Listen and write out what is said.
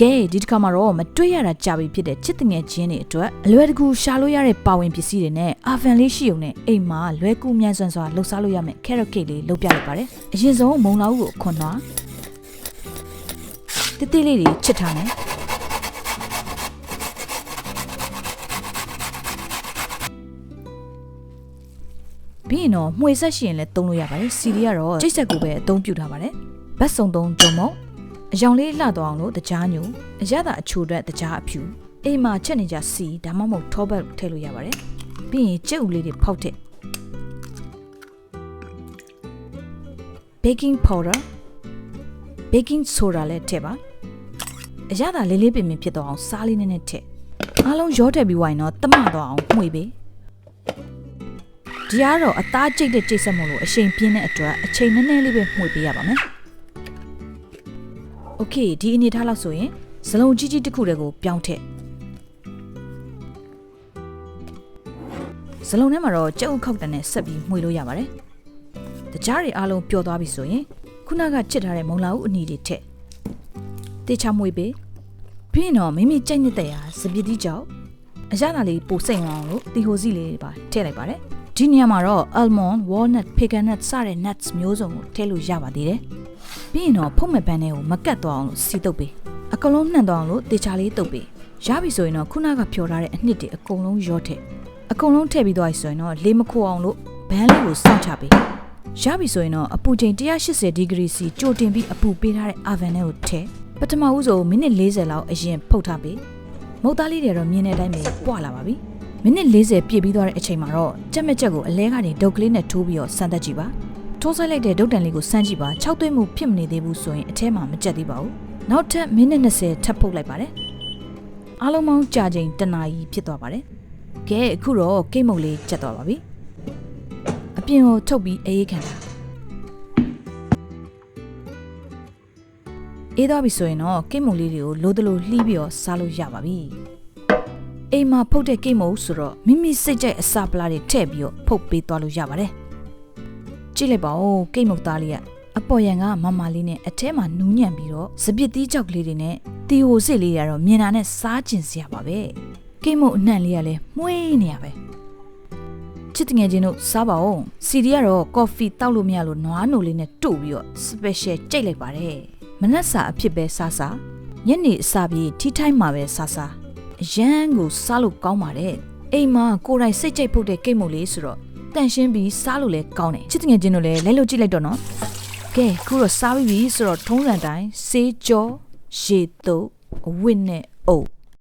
ကဲဒီတစ်ခါမှာတော့မတွေ့ရတာကြာပြီဖြစ်တဲ့ချစ်တငယ်ချင်းတွေအတွက်အလွယ်တကူရှာလို့ရတဲ့ပါဝင်ပစ္စည်းတွေနဲ့အာဗန်လေးရှိုံနဲ့အိမ်မှာလွယ်ကူမြန်ဆန်စွာလှုပ်ရှားလို့ရမယ့် carrot cake လေးလုပ်ပြလိုက်ပါတယ်အရင်ဆုံးမုံလာဦးကိုခွန်သွားတိတိလေးတွေချစ်ထားမယ်ပြီးရင်တော့မှွေဆက်ရှိရင်လည်းသုံးလို့ရပါတယ်စီရီကတော့ချိတ်ဆက်ကိုပဲအသုံးပြုထားပါတယ်ဘတ်စုံသုံးဒုံမုံ အယောင်လေးလှသွားအောင်လို့တကြားညူအရသာအချိုအတွက်တကြားအဖြူအိမ်မှာချက်နေကြစီဒါမှမဟုတ်ထောဘတ်ထည့်လို့ရပါတယ်ပြီးရင်ကြက်ဥလေးတွေဖောက်တဲ့ baking powder baking soda လည်းထည့်ပါအရသာလေးလေးပင်ပင်ဖြစ်သွားအောင်စားလေးနည်းနည်းထည့်အားလုံးရောထည့်ပြီးဝိုင်းတော့တမတော့အောင်မှွေပေးဒီကတော့အသားကြိတ်တဲ့ကြိတ်ဆက်မို့လို့အချိန်ပြင်းတဲ့အတွက်အချိန်နည်းနည်းလေးပဲမှွေပေးရပါမယ် OK ဒီအနေထားလောက်ဆိုရင်ဇလုံးကြီးကြီးတစ်ခုတည်းကိုပြောင်းထည့်ဇလုံးထဲမှာတော့ကြုံခောက်တန်နဲ့ဆက်ပြီးမှွေလို့ရပါတယ်။တကြားတွေအားလုံးပျော်သွားပြီဆိုရင်ခုနကချစ်ထားတဲ့မုံလာဦးအနီတွေထက်တေချာမှွေပေးပြီးရင်တော့မိမိကြိုက်နေတဲ့ရာစပစ်တိကြောင့်အရသာလေးပိုစိတ်ဝင်အောင်လို့တီဟိုစီလေးတွေပါထည့်လိုက်ပါတယ်။ ဒီနေရာမှာတော့ almond, walnut, pecan nut စတဲ့ nuts မျိုးစုံကိုထည့်လို့ရပါသေးတယ်ပြီးရင်တော့ဖုတ်မဲ့ပန်းတွေကိုမကတ်သွားအောင်လို့စီတုပ်ပေးအကလုံးနှံ့သွားအောင်လို့တေချာလေးတုပ်ပေးရပြီဆိုရင်တော့ခုနကဖြော်ထားတဲ့အနှစ်တွေအကုန်လုံးရောထည့်အကုန်လုံးထည့်ပြီးသွားပြီဆိုရင်တော့လေးမခိုးအောင်လို့ဘန်းလေးကိုစောင့်ချပေးရပြီဆိုရင်တော့အပူချိန်180ဒီဂရီစီကြိုတင်ပြီးအပူပေးထားတဲ့ oven ထဲကိုထည့်ပထမဦးဆုံးမိနစ်40လောက်အရင်ဖုတ်ထားပေးမုတ်သားလေးတွေတော့မြင်တဲ့အတိုင်းပဲပွာလာပါပြီ မိနစ်40ပြည့်ပြီးသွားတဲ့အချိန်မှာတော့ကြက်မက်ကြက်ကိုအလဲကနေဒုတ်ကလေးနဲ့ထိုးပြီးတော့စမ်းသပ်ကြည့်ပါထိုးဆိုင်လိုက်တဲ့ဒုတ်တန်လေးကိုစမ်းကြည့်ပါ6သွင်းမှုဖြစ်မနေသေးဘူးဆိုရင်အထဲမှာမကြက်သေးပါဘူးနောက်ထပ်မိနစ်20ထပ်ဖုတ်လိုက်ပါတယ်အားလုံးပေါင်းကြာချိန်တစ်နာရီဖြစ်သွားပါတယ်ကဲအခုတော့ကိတ်မုတ်လေးကြက်သွားပါပြီအပြင်ကိုထုတ်ပြီးအေးခံတာအေးသွားပြီဆိုရင်တော့ကိတ်မုတ်လေးတွေကိုလိုသလိုလှီးပြီးတော့စားလို့ရပါပြီ အိမ်မှာဖုတ်တဲ့ကိတ်မုတ်ဆိုတော့မိမိစိတ်ကြိုက်အစာပလာတွေထည့်ပြီးတော့ဖုတ်ပေးသွားလို့ရပါတယ်ကြည့်လိုက်ပါဦးကိတ်မုတ်သားလေးကအပေါ်ရန်ကမမလေးနဲ့အထဲမှာနူးညံ့ပြီးတော့စပစ်သီးကြောက်ကလေးတွေနဲ့တီဟိုစစ်လေးတွေကတော့မြင်တာနဲ့စားကျင်စရာပါပဲကိတ်မုတ်အနှံ့လေးကလည်းမှုေးနေရပဲချစ်တငယ်ချင်းတို့စားပါဦးစီဒီကတော့ကော်ဖီတောက်လို့မရလို့နွားနိုလေးနဲ့တို့ပြီးတော့ special ကြိတ်လိုက်ပါတယ်မနက်စာအဖြစ်ပဲစားစားညနေအစာပြေထီထိုင်းမှာပဲစားစား အရန်ကိုစားလို့ကောင်းပါတယ်အိမ်မှာကိုယ်တိုင်စိတ်ကြိတ်ဖုတ်တဲ့ကိတ်မုတ်လေးဆိုတော့တန့်ရှင်းပြီးစားလို့လည်းကောင်းတယ်ချစ်တငယ်ချင်းတို့လည်းလဲလို့ကြည့်လိုက်တော့နော်ကဲခုတော့စားပြီးပြီဆိုတော့ထုံးစံတိုင်းစေးကြောရေတုပ်အဝတ်နဲ့အုပ်